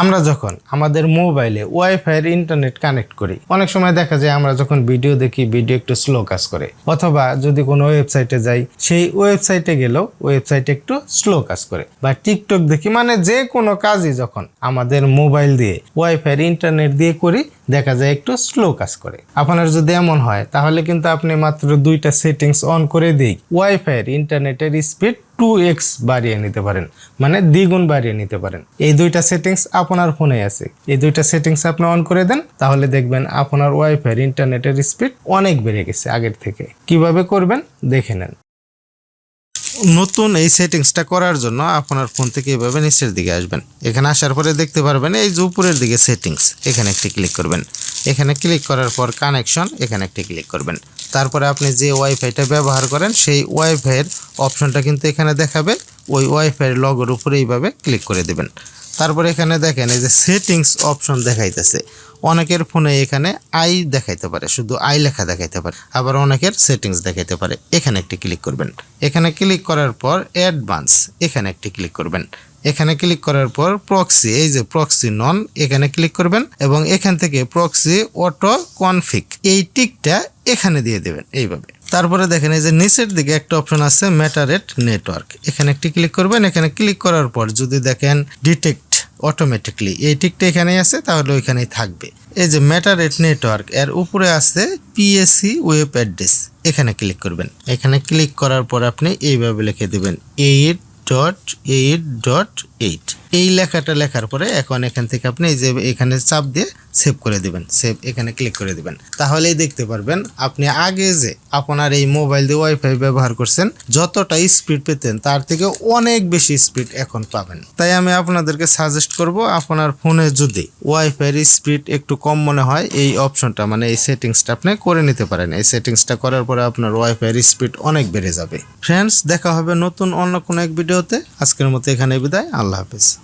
আমরা যখন আমাদের মোবাইলে ওয়াইফাই এর ইন্টারনেট কানেক্ট করি, অনেক সময় দেখা যায় আমরা যখন ভিডিও দেখি ভিডিও একটু স্লো কাজ করে। অথবা যদি কোনো ওয়েবসাইটে যাই, সেই ওয়েবসাইটে গেলেও ওয়েবসাইট একটু স্লো কাজ করে। বা টিকটক দেখি মানে যে কোনো কাজই যখন আমাদের মোবাইল দিয়ে ওয়াইফাই এর ইন্টারনেট দিয়ে করি দেখা যায় একটু স্লো কাজ করে। আপনার যদি এমন হয়, তাহলে কিন্তু আপনি মাত্র দুইটা সেটিংস অন করে দিই ওয়াইফাই এর ইন্টারনেটের স্পিড টু এক্স বাড়িয়ে নিতে পারেন। মানে দ্বিগুণ বাড়িয়ে নিতে পারেন। এই দুইটা সেটিংস আপনার ফোনে আছে। এই দুইটা সেটিংস আপনি অন করে দেন, তাহলে দেখবেন আপনার ওয়াইফাই এর ইন্টারনেটের স্পিড অনেক বেড়ে গেছে আগের থেকে। কীভাবে করবেন? দেখে নেন। নতুন এই সেটিংসটা করার জন্য আপনার ফোন থেকে এভাবে নিচের দিকে আসবেন। এখানে আসার পরে দেখতে পারবেন এই যে উপরের দিকে সেটিংস এখানে একটি ক্লিক করবেন। এখানে ক্লিক করার পর কানেকশন এখানে একটি ক্লিক করবেন। তারপরে আপনি যে ওয়াইফাইটা ব্যবহার করেন, সেই ওয়াইফাইয়ের অপশনটা কিন্তু এখানে দেখাবে। ওই ওয়াইফাইয়ের লগের উপরে এইভাবে ক্লিক করে দেবেন। তারপরে এখানে দেখেন, এই যে সেটিংস অপশন দেখাইতেছে। অনেকের ফোনে এখানে আই দেখাইতে পারে, শুধু আই লেখা দেখাইতে পারে, আবার অনেকের সেটিংস দেখাইতে পারে। এখানে একটি ক্লিক করবেন। এখানে ক্লিক করার পর অ্যাডভান্স এখানে একটি ক্লিক করবেন। এখানে ক্লিক করার পর প্রক্সি এই যে প্রক্সি নন এখানে ক্লিক করবেন এবং এখান থেকে প্রক্সি অটো কনফিক এই টিকটা এখানে দিয়ে দেবেন এইভাবে। তারপরে দেখেন, এই যে নিচের দিকে একটা অপশন আছে ম্যাটারেট নেটওয়ার্ক এখানে একটি ক্লিক করবেন। এখানে ক্লিক করার পর যদি দেখেন ডিটেক্ট অটোমেটিকলি এই টিকটা এখানেই আছে, তাহলে ওইখানেই থাকবে। এই যে ম্যাটারেট নেটওয়ার্ক এর উপরে আছে পিএসসি ওয়েব অ্যাড্রেস এখানে ক্লিক করবেন। এখানে ক্লিক করার পর আপনি এইভাবে লিখে দেবেন eight dot eight dot eight এই লেখাটা লেখার পরে এখন এখান থেকে আপনি এই যে এখানে চাপ দিয়ে সেভ করে দিবেন। সেভ এখানে ক্লিক করে দিবেন। তাহলেই দেখতে পারবেন আপনি আগে যে আপনার এই মোবাইল দিয়ে ওয়াইফাই ব্যবহার করছেন, যতটা স্পিড পেতেন, তার থেকে অনেক বেশি স্পিড এখন পাবেন। তাই আমি আপনাদেরকে সাজেস্ট করব, আপনার ফোনে যদি ওয়াইফাইয়ের স্পিড একটু কম মনে হয়, এই অপশনটা মানে এই সেটিংসটা আপনি করে নিতে পারেন। এই সেটিংসটা করার পরে আপনার ওয়াইফাইয়ের স্পিড অনেক বেড়ে যাবে। ফ্রেন্ডস দেখা হবে নতুন অন্য কোনো এক ভিডিওতে আজকের মতো এখানে বিদায়। আল্লাহ হাফিজ।